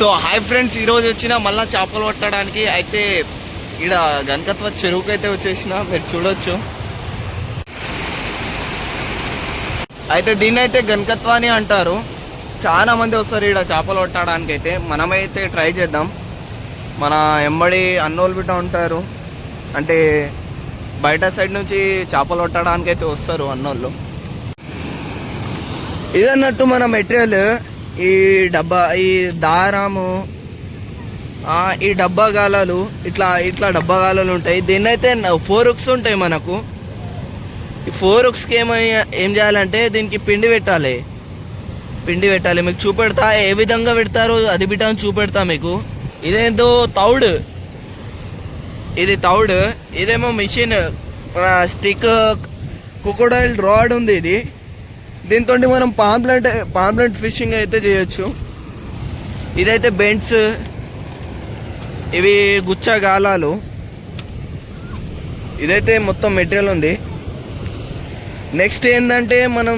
So hi friends ఈరోజు వచ్చిన మళ్ళీ చేపలు పట్టడానికి అయితే ఈడ గణకత్వ చెరువుకి అయితే వచ్చేసిన. మీరు చూడొచ్చు. అయితే దీన్ని అయితే గణకత్వ అని అంటారు. చాలా మంది వస్తారు ఈడ చేపలు పట్టడానికి అయితే. మనమైతే ట్రై చేద్దాం. మన ఎంబడి అన్నోళ్ళు బిడ్డ ఉంటారు. అంటే బయట సైడ్ నుంచి చేపలు పట్టడానికి అయితే వస్తారు అన్నోళ్ళు. ఇదన్నట్టు మన మెటీరియల్ ఈ డబ్బా ఈ దారాము ఈ డబ్బా గాలాలు ఇట్లా ఇట్లా డబ్బా గాలాలు ఉంటాయి. దీని అయితే ఫోర్ ఉక్స్ ఉంటాయి మనకు. ఈ ఫోర్ ఉక్స్కి ఏమై ఏం చేయాలంటే దీనికి పిండి పెట్టాలి. పిండి పెట్టాలి. మీకు చూపెడతా. ఏ విధంగా పెడతారో అది బిడ్డ చూపెడతా మీకు. ఇదేంతో తౌడు. ఇది తౌడు. ఇదేమో మిషన్. స్టిక్ కుకోడైల్ రాడ్ ఉంది ఇది. దీంతో మనం పాంప్లెట్ పాంప్లెట్ ఫిషింగ్ అయితే చేయొచ్చు. ఇదైతే బెంట్స్ ఇవి గుచ్చ గాలాలు. ఇదైతే మొత్తం మెటీరియల్ ఉంది. నెక్స్ట్ ఏంటంటే మనం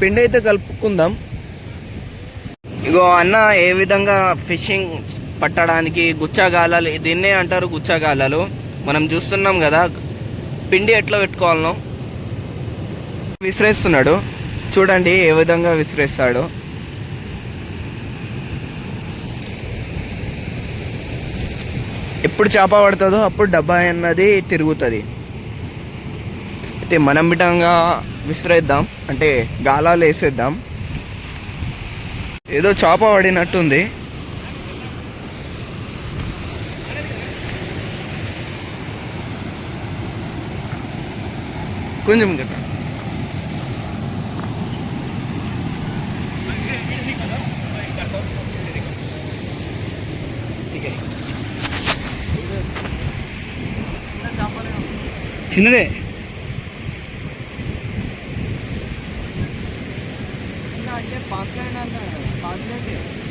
పిండి అయితే కలుపుకుందాం. ఇగో అన్న ఏ విధంగా ఫిషింగ్ పట్టడానికి గుచ్చగాలాలు దీన్నే అంటారు గుచ్చగాలాలు మనం చూస్తున్నాం కదా పిండి ఎట్లా పెట్టుకోవాలనో. విసిరేస్తున్నాడు. చూడండి ఏ విధంగా విసిరేస్తాడు. ఎప్పుడు చేప పడుతుందో అప్పుడు డబ్బా అన్నది తిరుగుతుంది. అయితే మనం బిటంగా విసిరేద్దాం అంటే గాలాలు వేసేద్దాం. ఏదో చేప పడినట్టుంది. కొంచెం గట్ట చిన్నదే.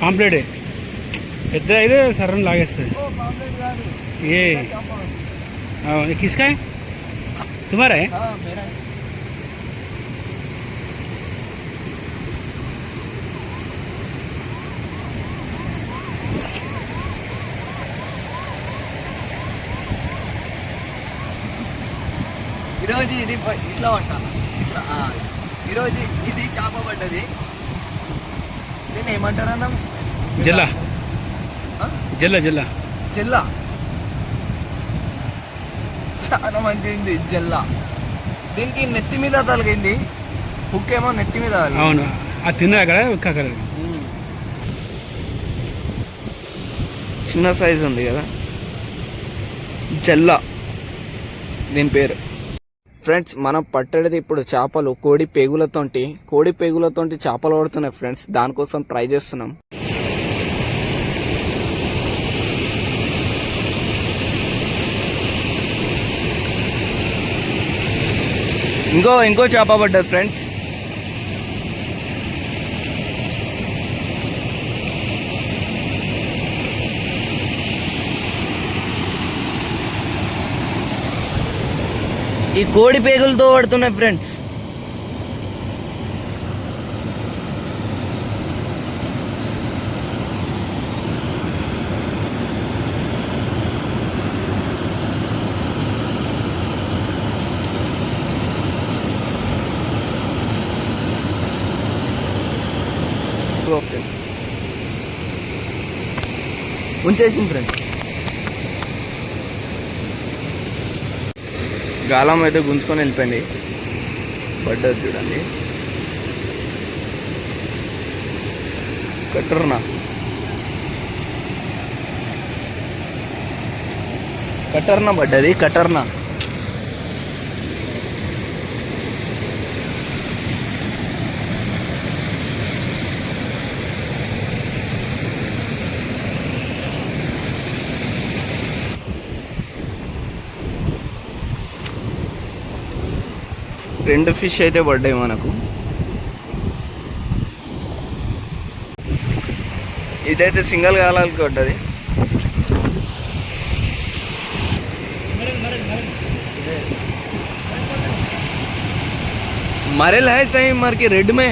పాంప్లెటే పెద్ద అయితే సర్రం లాగేస్తుంది. ఏ. हाँ, ये ఇది ఇది ఇట్లా అంటాను ఇట్లా ఈరోజు ఇది చేప పడ్డది. నేను ఏమంటారన్నా? జిల్లా. జిల్లా జిల్లా. జిల్లా. చాలా మంచిది జిల్లా. దీనికి నెత్తి మీద తలిగింది హుక్ ఏమో నెత్తి మీద అవును. అది తిన్నా అక్కడ హుక్ అక్కడ. చిన్న సైజ్ ఉంది కదా. జల్లా. దీని పేరు. ఫ్రెండ్స్ మనం పట్టేది ఇప్పుడు చేపలు కోడి పేగులతోటి కోడి పేగులతోటి చేపలు పడుతున్నాయి ఫ్రెండ్స్ దానికోసం ట్రై చేస్తున్నాం. ఇంకో ఇంకో చేప పడ్డది ఫ్రెండ్స్ ఈ కోడి పేగులతో పడుతున్నాయి ఫ్రెండ్స్ ఓకే. ఉంచేసింది ఫ్రెండ్స్ గాలం అయితే గుంజుకొని వెళ్ళిపోయింది. పడ్డది చూడండి. కట్టర్నా? కట్టర్నా పడ్డది? కట్టర్నా? రెండు ఫిష్ అయితే పడ్డాయి మనకు. ఇదైతే సింగల్ కాలాలకి పడ్డది. మరెల్ హై సాయి మరికి రెడ్మే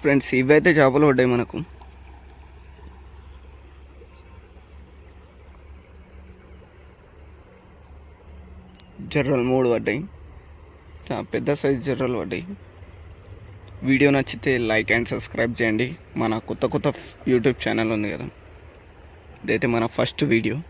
ఫ్రెండ్స్ ఇవైతే చేపలు పడ్డాయి మనకు. జర్రల్ మూడు పడ్డాయి. పెద్ద సైజు జర్రలు పడ్డాయి. వీడియో నచ్చితే లైక్ అండ్ సబ్స్క్రైబ్ చేయండి. మన కొత్త కొత్త యూట్యూబ్ ఛానల్ ఉంది కదా. ఇదైతే మన ఫస్ట్ వీడియో.